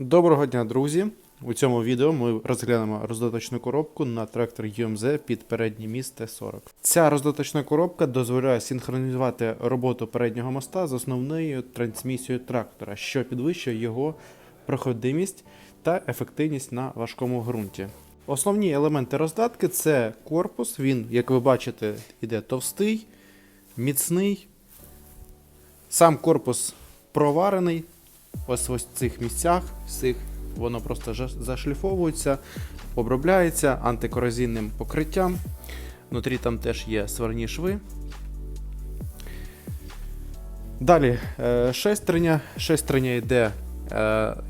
Доброго дня, друзі! У цьому відео ми розглянемо роздаточну коробку на трактор UMZ під передній міст Т40. Ця роздаточна коробка дозволяє синхронізувати роботу переднього моста з основною трансмісією трактора, що підвищує його проходимість та ефективність на важкому ґрунті. Основні елементи роздатки це корпус. Він, як ви бачите, іде товстий, міцний. Сам корпус проварений. Ось ось в цих місцях, всіх воно просто зашліфовується, обробляється антикорозійним покриттям. Внутрі там теж є сварні шви. Далі е, шестерня. Шестерня йде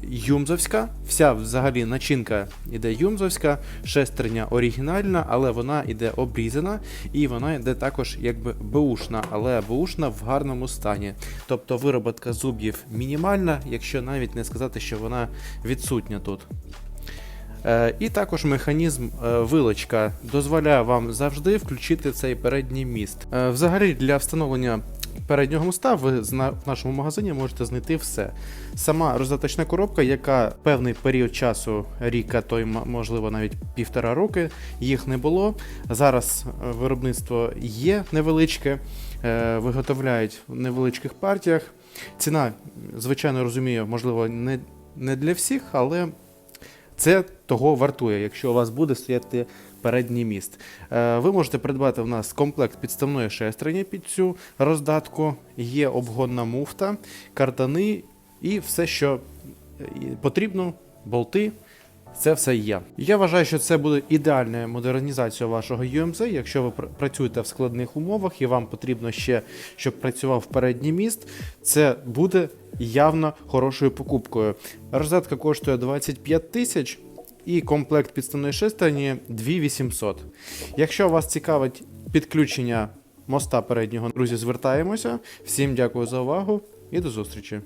юмзовська. Вся взагалі начинка йде юмзовська, шестерня оригінальна, але вона йде обрізана і вона йде також якби беушна, але беушна в гарному стані. Тобто вироботка зуб'їв мінімальна, якщо навіть не сказати, що вона відсутня тут. Е, І також механізм е, вилочка дозволяє вам завжди включити цей передній міст. Е, Взагалі для встановлення переднього моста ви в нашому магазині можете знайти все. Сама роздаточна коробка, яка певний період часу, рік, а то й можливо навіть півтора роки, їх не було. Зараз е, виробництво є невеличке, е, виготовляють в невеличких партіях. Ціна, звичайно, розумію, можливо, не для всіх, але це того вартує, якщо у вас буде стояти передній міст. Е, Ви можете придбати в нас комплект підставної шестерні під цю роздатку, є обгонна муфта, картани і все, що е, потрібно, болти. Це все є. Я вважаю, що це буде ідеальна модернізація вашого UMZ, якщо ви працюєте в складних умовах і вам потрібно ще, щоб працював передній міст. Це буде явно хорошою покупкою. Розетка коштує 25 тисяч. І комплект підставної шестерні 2800. Якщо вас цікавить підключення моста переднього, друзі, звертаємося. Всім дякую за увагу і до зустрічі.